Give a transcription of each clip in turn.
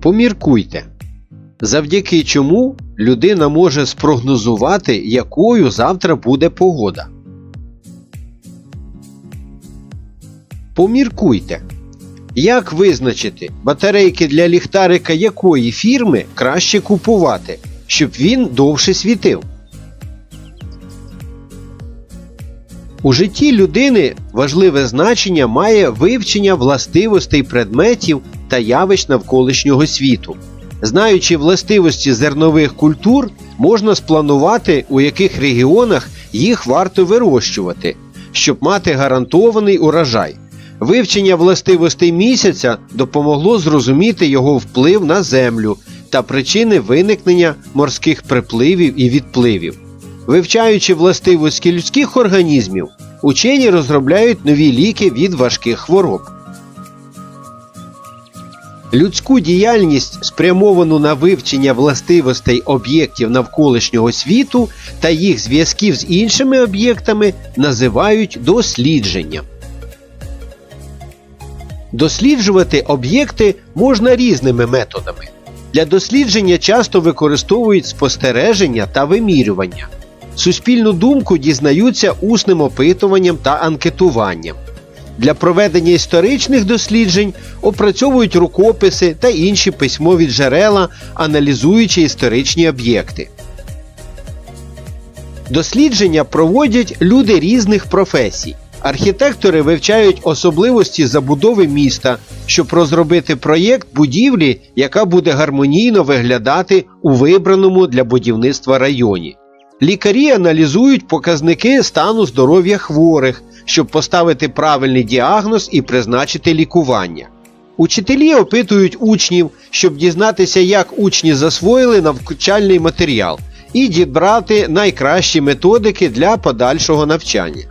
Поміркуйте, завдяки чому людина може спрогнозувати, якою завтра буде погода. Поміркуйте, як визначити батарейки для ліхтарика якої фірми краще купувати, щоб він довше світив. У житті людини важливе значення має вивчення властивостей предметів та явищ навколишнього світу. Знаючи властивості зернових культур, можна спланувати, у яких регіонах їх варто вирощувати, щоб мати гарантований урожай. Вивчення властивостей місяця допомогло зрозуміти його вплив на землю та причини виникнення морських припливів і відпливів. Вивчаючи властивості людських організмів, учені розробляють нові ліки від важких хвороб. Людську діяльність, спрямовану на вивчення властивостей об'єктів навколишнього світу та їх зв'язків з іншими об'єктами, називають дослідженням. Досліджувати об'єкти можна різними методами. Для дослідження часто використовують спостереження та вимірювання. Суспільну думку дізнаються усним опитуванням та анкетуванням. Для проведення історичних досліджень опрацьовують рукописи та інші письмові джерела, аналізуючи історичні об'єкти. Дослідження проводять люди різних професій. Архітектори вивчають особливості забудови міста, щоб розробити проєкт будівлі, яка буде гармонійно виглядати у вибраному для будівництва районі. Лікарі аналізують показники стану здоров'я хворих, щоб поставити правильний діагноз і призначити лікування. Учителі опитують учнів, щоб дізнатися, як учні засвоїли навчальний матеріал, і дібрати найкращі методики для подальшого навчання.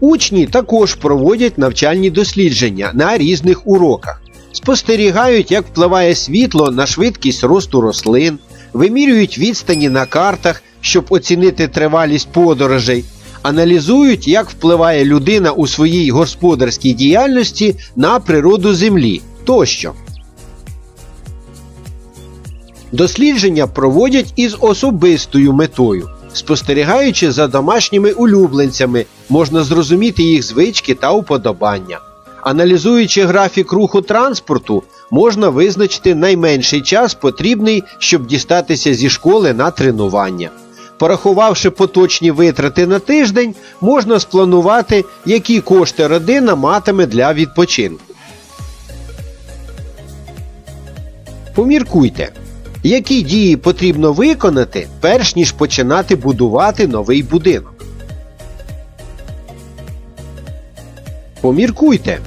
Учні також проводять навчальні дослідження на різних уроках, спостерігають, як впливає світло на швидкість росту рослин, вимірюють відстані на картах, щоб оцінити тривалість подорожей, аналізують, як впливає людина у своїй господарській діяльності на природу Землі тощо. Дослідження проводять із особистою метою. Спостерігаючи за домашніми улюбленцями, можна зрозуміти їх звички та уподобання. Аналізуючи графік руху транспорту, можна визначити найменший час потрібний, щоб дістатися зі школи на тренування. Порахувавши поточні витрати на тиждень, можна спланувати, які кошти родина матиме для відпочинку. Поміркуйте, які дії потрібно виконати, перш ніж починати будувати новий будинок. Поміркуйте,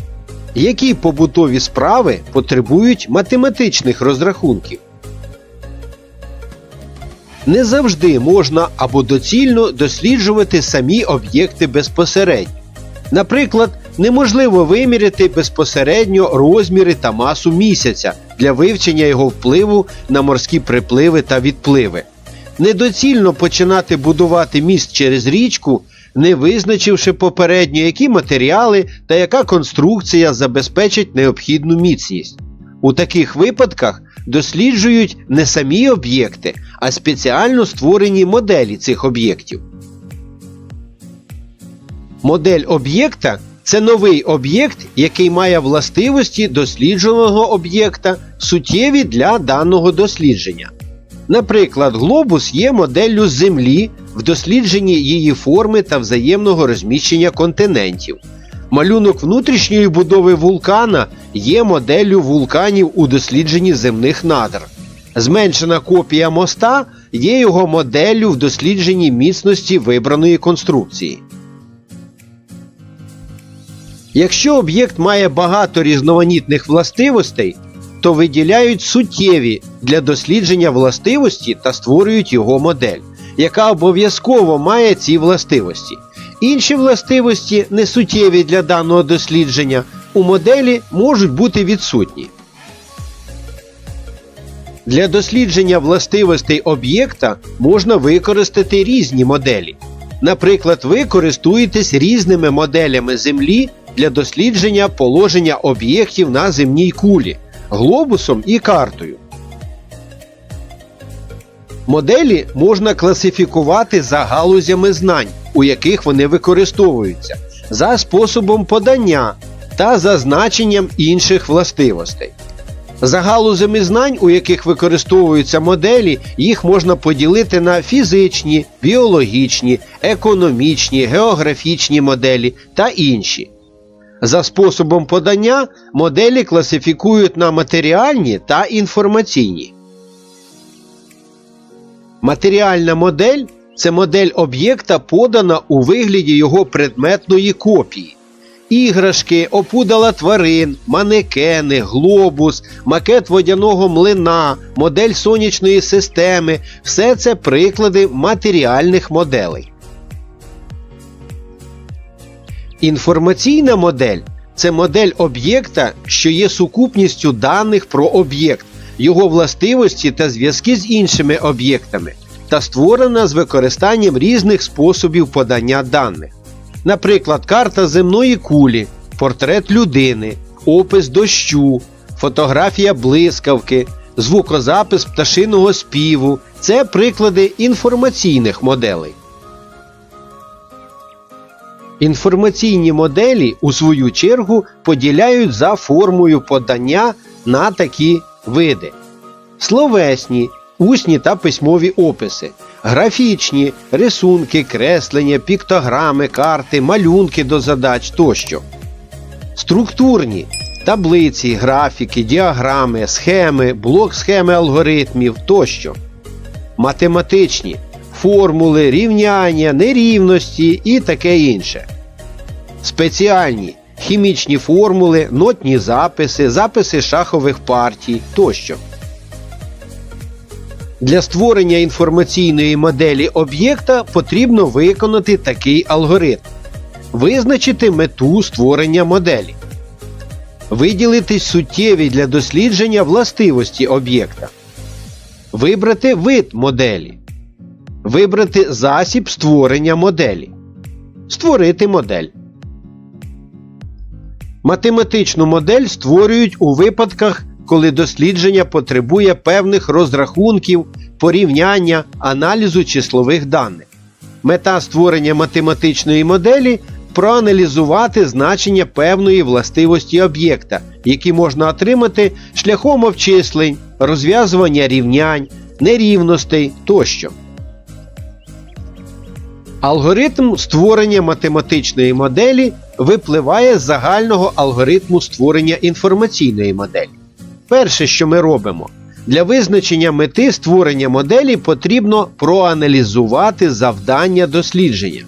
які побутові справи потребують математичних розрахунків. Не завжди можна або доцільно досліджувати самі об'єкти безпосередньо. Наприклад, неможливо виміряти безпосередньо розміри та масу місяця для вивчення його впливу на морські припливи та відпливи. Недоцільно починати будувати міст через річку, не визначивши попередньо, які матеріали та яка конструкція забезпечить необхідну міцність. У таких випадках досліджують не самі об'єкти, а спеціально створені моделі цих об'єктів. Модель об'єкта це новий об'єкт, який має властивості дослідженого об'єкта, суттєві для даного дослідження. Наприклад, глобус є моделлю Землі в дослідженні її форми та взаємного розміщення континентів. Малюнок внутрішньої будови вулкана є моделлю вулканів у дослідженні земних надр. Зменшена копія моста є його моделлю в дослідженні міцності вибраної конструкції. Якщо об'єкт має багато різноманітних властивостей, то виділяють суттєві для дослідження властивості та створюють його модель, яка обов'язково має ці властивості. Інші властивості, не суттєві для даного дослідження, у моделі можуть бути відсутні. Для дослідження властивостей об'єкта можна використати різні моделі. Наприклад, ви користуєтесь різними моделями Землі для дослідження положення об'єктів на земній кулі, глобусом і картою. Моделі можна класифікувати за галузями знань, у яких вони використовуються, за способом подання та за значенням інших властивостей. За галузями знань, у яких використовуються моделі, їх можна поділити на фізичні, біологічні, економічні, географічні моделі та інші. За способом подання моделі класифікують на матеріальні та інформаційні. Матеріальна модель це модель об'єкта, подана у вигляді його предметної копії. Іграшки, опудала тварин, манекени, глобус, макет водяного млина, модель сонячної системи все це приклади матеріальних моделей. Інформаційна модель це модель об'єкта, що є сукупністю даних про об'єкт, його властивості та зв'язки з іншими об'єктами, та створена з використанням різних способів подання даних. Наприклад, карта земної кулі, портрет людини, опис дощу, фотографія блискавки, звукозапис пташиного співу це приклади інформаційних моделей. Інформаційні моделі, у свою чергу, поділяють за формою подання на такі види: словесні, усні та письмові описи, графічні рисунки, креслення, піктограми, карти, малюнки до задач тощо. Структурні таблиці, графіки, діаграми, схеми, блок схеми алгоритмів тощо. Математичні формули, рівняння, нерівності і таке інше. Спеціальні хімічні формули, нотні записи, записи шахових партій тощо. Для створення інформаційної моделі об'єкта потрібно виконати такий алгоритм. Визначити мету створення моделі. Виділити суттєві для дослідження властивості об'єкта. Вибрати вид моделі. Вибрати засіб створення моделі. Створити модель. Математичну модель створюють у випадках, коли дослідження потребує певних розрахунків, порівняння, аналізу числових даних. Мета створення математичної моделі проаналізувати значення певної властивості об'єкта, які можна отримати шляхом обчислень, розв'язування рівнянь, нерівностей тощо. Алгоритм створення математичної моделі випливає з загального алгоритму створення інформаційної моделі. Перше, що ми робимо, для визначення мети створення моделі потрібно проаналізувати завдання дослідження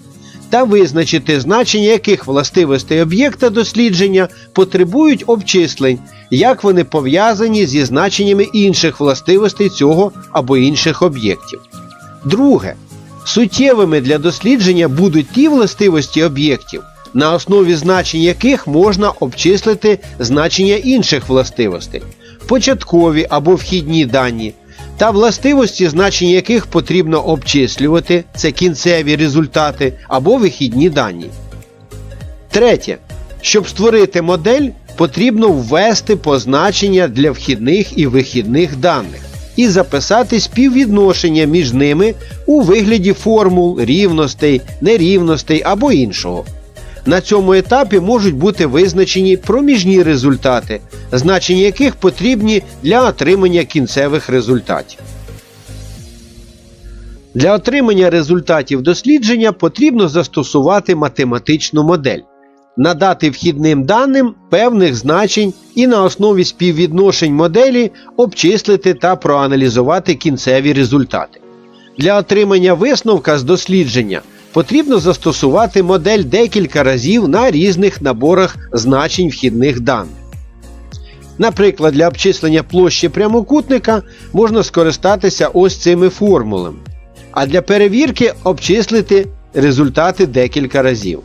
та визначити значення яких властивостей об'єкта дослідження потребують обчислень, як вони пов'язані зі значеннями інших властивостей цього або інших об'єктів. Друге. Суттєвими для дослідження будуть ті властивості об'єктів, на основі значень яких можна обчислити значення інших властивостей, початкові або вхідні дані, та властивості, значення яких потрібно обчислювати це кінцеві результати або вихідні дані. Третє. Щоб створити модель, потрібно ввести позначення для вхідних і вихідних даних і записати співвідношення між ними у вигляді формул, рівностей, нерівностей або іншого. На цьому етапі можуть бути визначені проміжні результати, значення яких потрібні для отримання кінцевих результатів. Для отримання результатів дослідження потрібно застосувати математичну модель, надати вхідним даним певних значень і на основі співвідношень моделі обчислити та проаналізувати кінцеві результати. Для отримання висновка з дослідження потрібно застосувати модель декілька разів на різних наборах значень вхідних даних. Наприклад, для обчислення площі прямокутника можна скористатися ось цими формулами, а для перевірки обчислити результати декілька разів.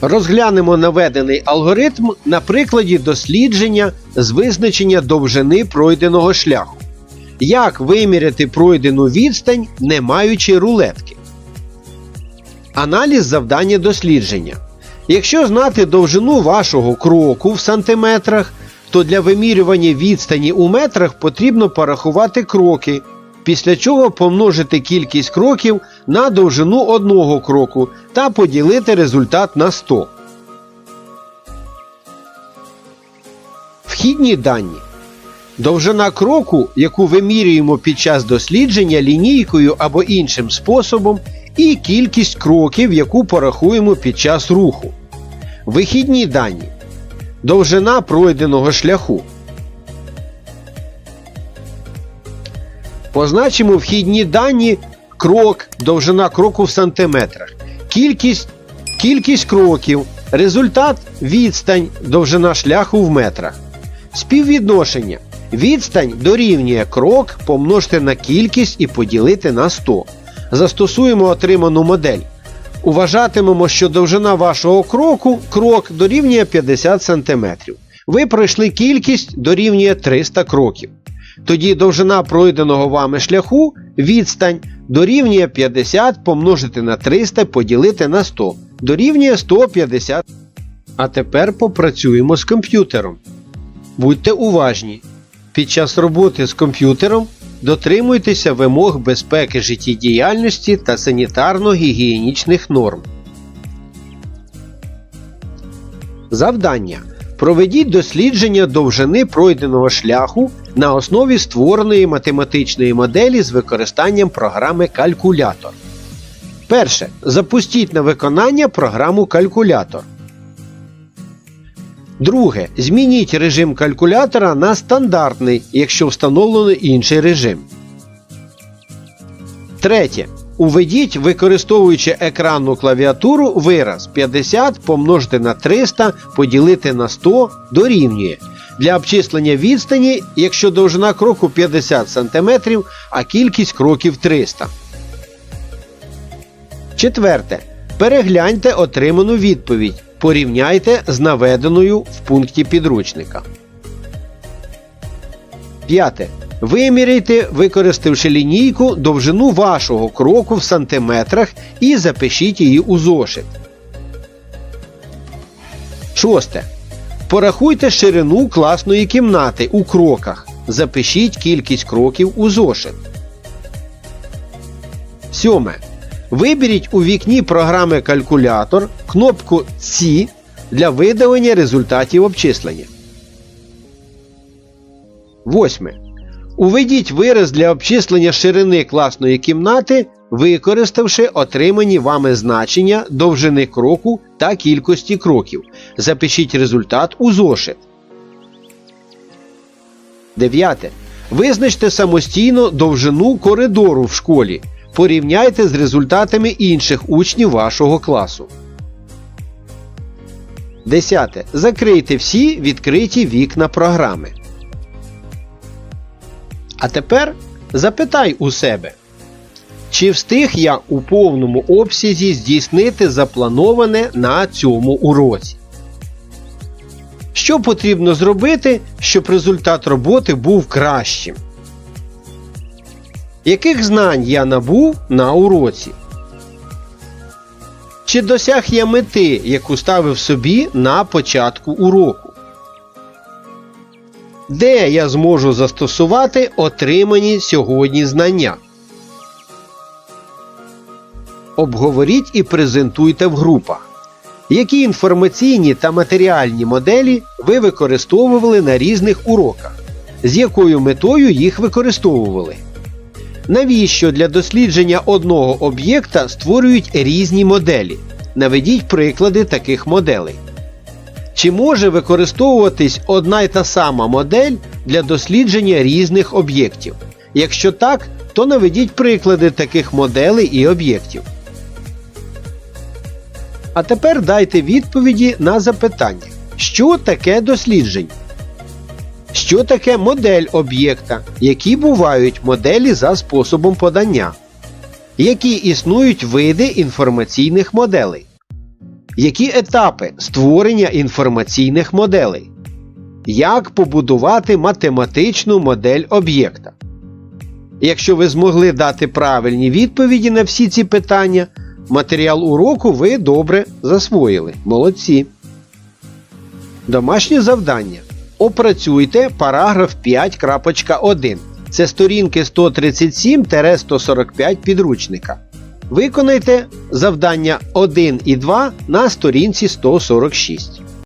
Розглянемо наведений алгоритм на прикладі дослідження з визначення довжини пройденого шляху. Як виміряти пройдену відстань, не маючи рулетки. Аналіз завдання дослідження. Якщо знати довжину вашого кроку в сантиметрах, то для вимірювання відстані у метрах потрібно порахувати кроки, після чого помножити кількість кроків на довжину одного кроку та поділити результат на 100. Вхідні дані. Довжина кроку, яку вимірюємо під час дослідження лінійкою або іншим способом, і кількість кроків, яку порахуємо під час руху. Вихідні дані. Довжина пройденого шляху. Позначимо вхідні дані крок, довжина кроку в сантиметрах. Кількість, кількість кроків. Результат відстань, довжина шляху в метрах. Співвідношення. Відстань дорівнює крок помножити на кількість і поділити на 100. Застосуємо отриману модель. Уважатимемо, що довжина вашого кроку крок дорівнює 50 см. Ви пройшли кількість дорівнює 300 кроків. Тоді довжина пройденого вами шляху відстань дорівнює 50 помножити на 300 поділити на 100. Дорівнює 150. А тепер попрацюємо з комп'ютером. Будьте уважні. Під час роботи з комп'ютером дотримуйтеся вимог безпеки життєдіяльності та санітарно-гігієнічних норм. Завдання. Проведіть дослідження довжини пройденого шляху на основі створеної математичної моделі з використанням програми Калькулятор. Перше. Запустіть на виконання програму Калькулятор. Друге. Змініть режим калькулятора на стандартний, якщо встановлено інший режим. Третє. Уведіть, використовуючи екранну клавіатуру, вираз 50 помножити на 300 поділити на 100 дорівнює. Для обчислення відстані, якщо довжина кроку 50 см, а кількість кроків 300. Четверте. Перегляньте отриману відповідь. Порівняйте з наведеною в пункті підручника. П'яте. Виміряйте, використавши лінійку, довжину вашого кроку в сантиметрах і запишіть її у зошит. Шосте. Порахуйте ширину класної кімнати у кроках. Запишіть кількість кроків у зошит. Сьоме. Виберіть у вікні програми Калькулятор кнопку «Ці» для видавання результатів обчислення. Восьме. Уведіть вираз для обчислення ширини класної кімнати, використавши отримані вами значення довжини кроку та кількості кроків. Запишіть результат у зошит. Дев'яте. Визначте самостійно довжину коридору в школі. Порівняйте з результатами інших учнів вашого класу. 10. Закрийте всі відкриті вікна програми. А тепер запитай у себе, чи встиг я у повному обсязі здійснити заплановане на цьому уроці? Що потрібно зробити, щоб результат роботи був кращим? Яких знань я набув на уроці? Чи досяг я мети, яку ставив собі на початку уроку? Де я зможу застосувати отримані сьогодні знання? Обговоріть і презентуйте в групах. Які інформаційні та матеріальні моделі ви використовували на різних уроках? З якою метою їх використовували? Навіщо для дослідження одного об'єкта створюють різні моделі? Наведіть приклади таких моделей. Чи може використовуватись одна й та сама модель для дослідження різних об'єктів? Якщо так, то наведіть приклади таких моделей і об'єктів. А тепер дайте відповіді на запитання, що таке дослідження? Що таке модель об'єкта? Які бувають моделі за способом подання? Які існують види інформаційних моделей? Які етапи створення інформаційних моделей? Як побудувати математичну модель об'єкта? Якщо ви змогли дати правильні відповіді на всі ці питання, Матеріал уроку ви добре засвоїли. Молодці. Домашнє завдання. Опрацюйте параграф 5.1. Це сторінки 137-145 підручника. Виконайте завдання 1 і 2 на сторінці 146.